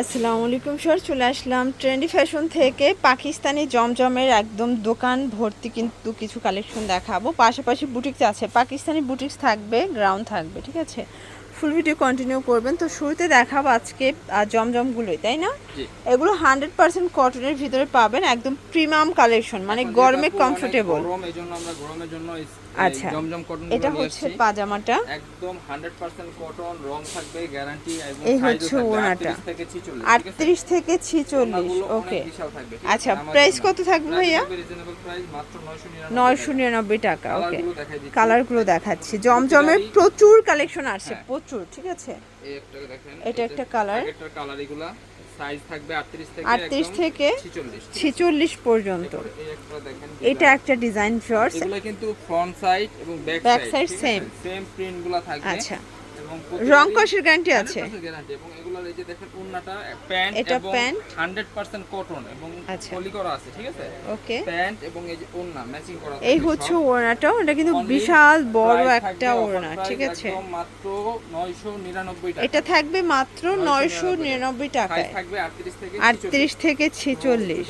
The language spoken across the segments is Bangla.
আসসালামু আলাইকুম স্যার, চলে আসলাম ট্রেন্ডি ফ্যাশন থেকে। পাকিস্তানি জমজমের একদম দোকান ভর্তি কিন্তু কিছু কালেকশন দেখাবো। পাশাপাশি বুটিক্স আছে। পাকিস্তানি বুটিক্স থাকবে গ্রাউন্ড থাকবে, ঠিক আছে? ফুল ভিডিও কন্টিনিউ করবেন। তো শুরুতে দেখাবো আজকে জমজমগুলোই তাই না? এগুলো হান্ড্রেড পার্সেন্ট কটনের ভিতরে পাবেন একদম প্রিমিয়াম কালেকশন মানে গরমে কমফোর্টেবল এই আচ্ছা। এটা হচ্ছে পাজামাটা। একদম 100% কটন রং থাকবে গ্যারান্টি এবং এই হচ্ছে ওড়নাটা। 38 থেকে 46 আটত্রিশ থেকে ছিচল্লিশ ওড়নাগুলো ওকে আচ্ছা প্রাইস কত থাকবে ভাইয়া? থাকবে reasonable price, মাত্র 999 নয়শো টাকা। নিরানব্বই টাকা ওকে কালারগুলো। কালারগুলো দেখাচ্ছি। জমজমের প্রচুর কালেকশন আসছে হ্যাঁ। প্রচুর ঠিক আছে? এই একটা দেখেন, এটা একটা কালার আগেরটার colour এগুলা। সাইজ থাকবে 38 থেকে 38 থেকে 46 ঠিক আছে? ছিচল্লিশ পর্যন্ত। এই একটা দেখেন, এটা একটা ডিজাইন ফিওর্স এগুলো কিন্তু ফ্রন্ট সাইড এবং ব্যাক সাইড সেম সেম প্রিন্টগুলা থাকবে। আচ্ছা। রং কষের গ্যারান্টি আছে। 100% এবং এগুলোর এই যে দেখেন ওন্নাটা প্যান্ট এটা প্যান্ট। 100% কটন এবং আচ্ছা। পলি করা আছে ঠিক আছে? ওকে। প্যান্ট এবং এই যে ওন্না ম্যাচিং করা এই হচ্ছে ওড়নাটা ওটা কিন্তু বিশাল বড় একটা ওড়না ঠিক আছে? মাত্র 999 টাকা। এটা থাকবে মাত্র নয়শো 999 নিরানব্বই সাইজ টাকায় থাকবে 38 থেকে আটত্রিশ থেকে ছেচল্লিশ।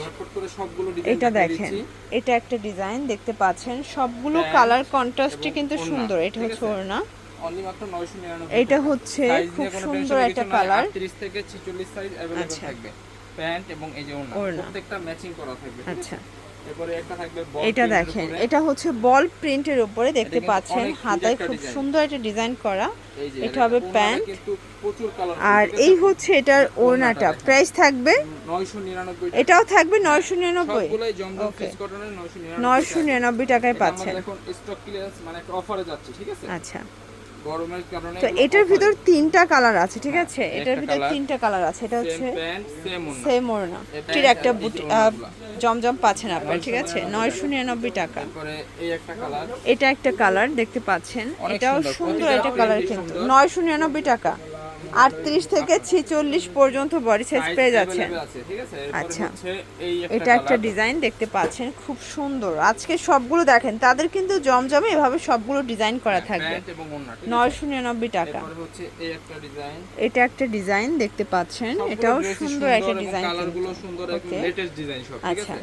এটা দেখেন এটা একটা ডিজাইন দেখতে পাচ্ছেন। সবগুলো কালার কন্ট্রাস্টে কিন্তু সুন্দর এটা হচ্ছে ওড়না। অনলি মাত্র 999 এটা টাকা। হচ্ছে Size খুব নিয়ে কোনো সুন্দর tension একটা কিছু নাই, কালার 38 থেকে 46 সাইজ अवेलेबल আচ্ছা। থাকবে প্যান্ট এবং এই যে ওড়না ওড়না। প্রত্যেকটা ম্যাচিং করা থাকবে ঠিক আছে? আচ্ছা এরপরে একটা থাকবে বল এটা প্রিন্টের দেখেন উপরে। এটা হচ্ছে বল প্রিন্টের উপরে দেখতে কিন্তু পাচ্ছেন অনেক cute হাতায় একটা খুব design। সুন্দর একটা ডিজাইন করা এই যে এটা হবে ওড়নাটা প্যান্ট কিন্তু প্রচুর কালার আর এই হচ্ছে এটার ওড়নাটা দেখেন। প্রাইস থাকবে 999 টাকা। এটাও থাকবে নয়শো নিরানব্বই সবগুলাই জমজম Okay. ফেস কটনের 999 নয়শো টাকা। নিরানব্বই টাকায় এটা পাচ্ছেন আমাদের এখন স্টক ক্লিয়ারেন্স মানে একটা অফারে যাচ্ছে ঠিক আছে আচ্ছা গরমের কারণে তো এটার ভিতর তিনটা কালার আছে ঠিক আছে? এটার ভিতর তিনটা কালার আছে এটা হচ্ছে সেম ওড়না। এটির একটা। জমজম পাচ্ছেন আপনার ঠিক আছে? 999 নয়শো নিরানব্বই টাকা। তারপরে এই একটা কালার। এটা একটা কালার দেখতে পাচ্ছেন। এটাও সুন্দর, এটা একটা কালার কিন্তু। নয়শো নিরানব্বই টাকা। আটত্রিশ থেকে ছিচল্লিশ পর্যন্ত বডি সাইজ পেয়ে যাচ্ছেন? এরপরে আচ্ছা। এটা একটা ডিজাইন দেখতে পাচ্ছেন খুব সুন্দর। আজকে সবগুলো দেখেন তাদের কিন্তু জমজমে এভাবে সবগুলো ডিজাইন করা থাকবে। ঠিক আছে? নয়শো নিরানব্বই টাকা। এটা একটা ডিজাইন দেখতে পাচ্ছেন এটাও সুন্দর একটা ডিজাইন কালারগুলো সুন্দর লেটেস্ট ডিজাইন সব ঠিক আচ্ছা।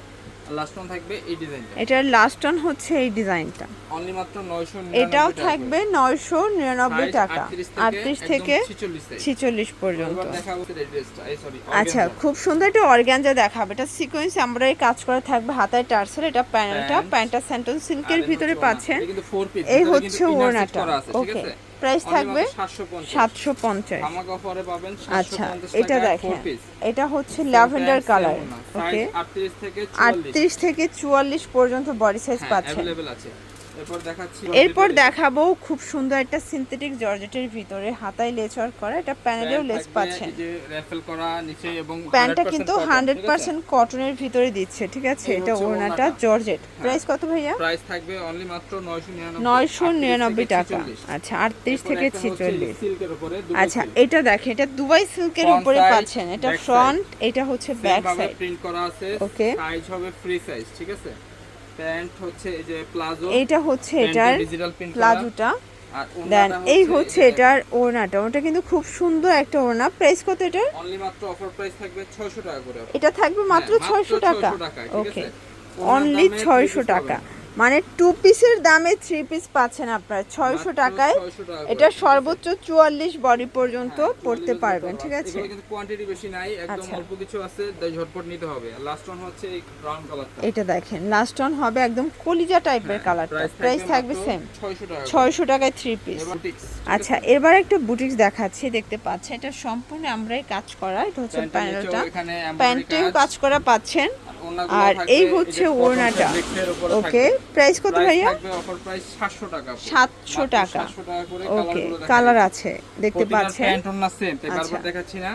আছে লাস্ট ওয়ান থাকবে এই ডিজাইনটা। এটার লাস্ট অন হচ্ছে এই ডিজাইনটা। অনলি মাত্র 999 এটাও থাকবে নয়শো নিরানব্বই Size টাকা। 38 আটত্রিশ থেকে 46 ছিচল্লিশ পর্যন্ত। আচ্ছা খুব সুন্দর একটা অর্গ্যানজা দেখাবে। এটা সিকোয়েন্স আমরা এই কাজ করা থাকবে হাতায় টার্সেল। এটা প্যানেলটা। প্যান্টটা সেন্টন সিল্কের ভিতরে পাচ্ছেন। কিন্তু 4 পিস এই হচ্ছে ওড়নাটা। ওকে প্রাইস থাকবে 750 সাতশো পঞ্চাশ ধামাকা অফারে পাবেন আচ্ছা 750 এটা টাকায় দেখেন 4 পিস এটা হচ্ছে ল্যাভেন্ডার কালার ওকে ওকে 38 থেকে 44 আটত্রিশ থেকে চুয়াল্লিশ পর্যন্ত বডি সাইজ হ্যাঁ পাচ্ছেন अवेलेबल আছে এরপর দেখাবো খুব সুন্দর একটা সিনথেটিক জর্জেটের ভিতরে হাতায় লেস ওয়ার্ক করা এটা প্যানেলেও লেস পাচ্ছেন। এই যে র্যাফেল করা নিচে এবং প্যান্টটা 100% কিন্তু হান্ড্রেড পার্সেন্ট কটনের ভিতরে দিচ্ছে ঠিক আছে? এটা ওড়নাটা। জর্জেট প্রাইস কত ভাইয়া? প্রাইস থাকবে অনলি মাত্র 999 নয়শো নিরানব্বই টাকা। আচ্ছা আটত্রিশ থেকে ছিচল্লিশ। সিল্কের উপরে আচ্ছা এটা দেখেন এটা দুবাই সিল্কের উপরে পাচ্ছেন। এটা ফ্রন্ট এটা হচ্ছে ব্যাক সাইড প্রিন্ট করা আছে। Okay. সাইজ হবে ফ্রি সাইজ ঠিক আছে? প্যান্ট হচ্ছে এই যে প্লাজো এটা হচ্ছে এটার প্লাজোটা। দেন এই হচ্ছে এটার ওড়নাটা। ওটা কিন্তু খুব সুন্দর একটা ওড়না। প্রাইস কত এটার? অনলি মাত্র অফার প্রাইস থাকবে 600 টাকা করে। এটা থাকবে মাত্র হ্যাঁ, ছয়শো টাকা। 600 টাকায়, ঠিক ওকে অনলি দামে ছয়শো three piece টাকা। পাবেন। মানে টু পিসের দামে থ্রি পিস পাচ্ছেন আপনারা ছয়শো টাকায়। 600 টাকা করে, এটা সর্বোচ্চ চুয়াল্লিশ বডি পর্যন্ত হ্যাঁ, পড়তে পারবেন ঠিক আছে? কিন্তু কোয়ান্টিটি বেশি নাই একদম আচ্ছা। অল্প কিছু আছে ঝটপট নিতে হবে। লাস্ট ওয়ান হচ্ছে এই ব্রাউন কালারটা এটা দেখেন লাস্ট অন হবে একদম কলিজা টাইপের কালারটা প্রাইস থাকবে সেম 600 টাকা করে। ছয়শো টাকায় থ্রি পিস আচ্ছা এবার একটা বুটিক্স দেখাচ্ছি দেখতে পাচ্ছেন এটা সম্পূর্ণ আমরাই কাজ করা এটা হচ্ছে প্যানেলটা প্যান্টেও কাজ করা পাচ্ছেন। আর এই হচ্ছে ওড়নাটা ওকে প্রাইস কত ভাইয়া 700 টাকা পুরো। 700 মাত্র টাকা। 700 টাকা করে ওকে কালার আছে দেখতে পাচ্ছেন বারবার আচ্ছা। দেখাচ্ছি না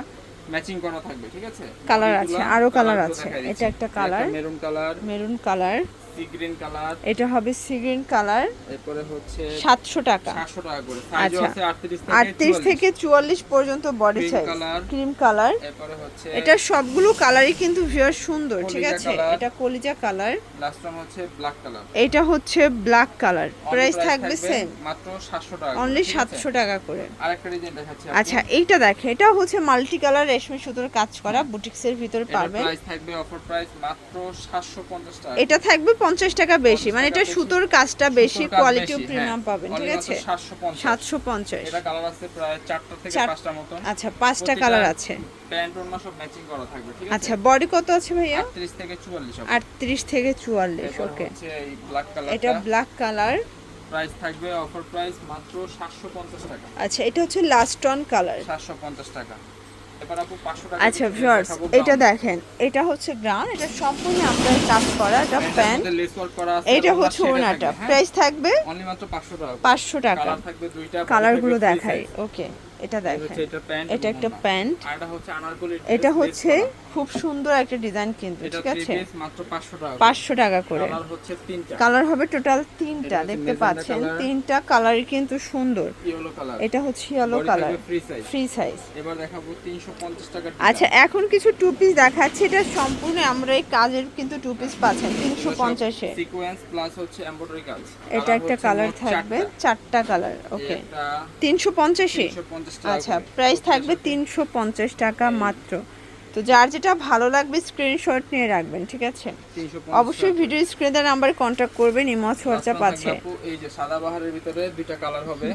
ম্যাচিং করা থাকবে ঠিক আছে কালার আছে, আরও কালার আছে। এটা একটা colour. Maroon colour maroon colour sea green colour এটা হবে সি গ্রিন কালার এরপরে হচ্ছে সাতশো টাকা। 700 টাকা করে। সাইজও আচ্ছা। আছে 38 থেকে আটত্রিশ 44 থেকে চুয়াল্লিশ পর্যন্ত বডি সাইজ ক্রিম কালার এরপরে হচ্ছে এটা সবগুলো কালারই কিন্তু ভিউয়ার সুন্দর ঠিক আছে? এটা কলিজা কালার লাস্ট ওয়ান হচ্ছে ব্ল্যাক কালার এটা হচ্ছে ব্ল্যাক কালার প্রাইস থাকবে সেম মাত্র 700 টাকা অনলি সাতশো টাকা করে। আরেকটা ডিজাইন দেখাচ্ছি আচ্ছা এইটা দেখে। এটা হচ্ছে মাল্টি কালার রেশমি সুতোর কাজ করা বুটিক্সের ভিতরে পাবেন প্রাইস থাকবে অফার প্রাইস মাত্র 750 টাকা। এটা থাকবে পঞ্চাশ টাকা বেশি। মানে এটা সুতোর কাজটা বেশি কোয়ালিটি প্রিমিয়াম। পাবেন ঠিক আছে? সাতশো পঞ্চাশ। এটা কালার আছে প্রায় চারটা থেকে পাঁচটা মতন। আচ্ছা পাঁচটা কালার আছে। আচ্ছা বডি কত আছে ভাইয়া? 38 থেকে 44 হবে। আটত্রিশ থেকে চুয়াল্লিশ ওকে এটা ব্ল্যাক কালার প্রাইস থাকবে অফার প্রাইস মাত্র 750 টাকা। আচ্ছা এটা হচ্ছে লাস্ট অন কালার 750 টাকা। 500 আচ্ছা ভিউয়ার্স এটা দেখেন এটা হচ্ছে ব্রাউন এটা সম্পূর্ণ আপনার কাজ করা এটা প্যান্ট এটা হচ্ছে ওনাটা প্রাইস থাকবে অনলি মাত্র 500 টাকা পাঁচশো টাকা। কালার থাকবে দুইটা কালারগুলো দেখাই ওকে এটা দেখেন এটা একটা প্যান্ট। এটা হচ্ছে আনারকলি এটা হচ্ছে খুব সুন্দর একটা ডিজাইন কিন্তু ঠিক আছে? পিস মাত্র 500 টাকা পাঁচশো টাকা করে। কালার হবে টোটাল তিনটা দেখতে পাচ্ছেন? তিনটা কালারই কিন্তু সুন্দর। এটা হচ্ছে yellow colour free size free size এবার দেখাবো 350 টাকা আচ্ছা এখন কিছু টু পিস দেখাচ্ছি। এটা সম্পূর্ণ আমরা এই কাজের কিন্তু টু পিস পাচ্ছেন তিনশো পঞ্চাশে। এটা একটা কালার থাকবে চারটা কালার ওকে তিনশো পঞ্চাশে? আচ্ছা। প্রাইস থাকবে তিনশো পঞ্চাশ টাকা মাত্র। তো যার যেটা ভালো লাগবে স্ক্রিনশট নিয়ে রাখবেন ঠিক আছে? অবশ্যই। ভিডিও স্ক্রিনের নাম্বারে কন্ট্যাক্ট করবেন ইমজ হোয়াটসঅ্যাপ তারপর আছে। এই যে সাদা বাহারের ভিতরে দুইটা কালার হবে।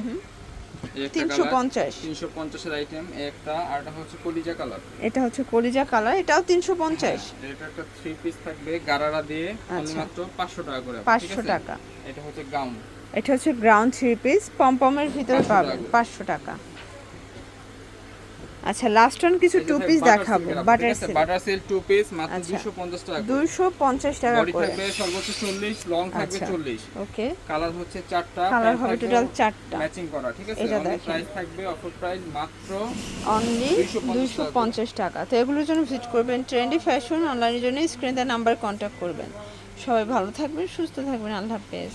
তিনশো পঞ্চাশ। 350 এর আইটেম একটা আর এটা হচ্ছে কলিজা কালার এটা হচ্ছে কলিজা কালার এটাও তিনশো পঞ্চাশ। এটা একটা থ্রি পিস থাকবে গারারা দিয়ে আচ্ছা। মাত্র 500 টাকা করে পাঁচশো টাকা। এটা হচ্ছে গাউন এটা হচ্ছে গ্রাউন্ড থ্রি পিস পমপমের ভিতরে 500 পাবেন পাঁচশো টাকা। আচ্ছা লাস্ট অন কিছু টু পিস দেখাবো butter silk butter silk two piece মাত্র আচ্ছা। 250 টাকা করে। দুইশো পঞ্চাশ টাকা বডি করে। থাকবে সর্বোচ্চ 40 লং থাকবে আচ্ছা। 40 ওকে কালার হচ্ছে চারটা কালার হবে টোটাল চারটা। ম্যাচিং করা ঠিক আছে? এটা প্রাইস থাকবে অফার প্রাইস মাত্র অনলি 250 পঞ্চাশ টাকা তো এগুলোর জন্য ভিজিট করবেন ট্রেন্ডি ফ্যাশন অনলাইনের জন্য স্ক্রিনে নাম্বার কন্ট্যাক্ট করবেন। সবাই ভালো থাকবেন সুস্থ থাকবেন আল্লাহ হাফেজ।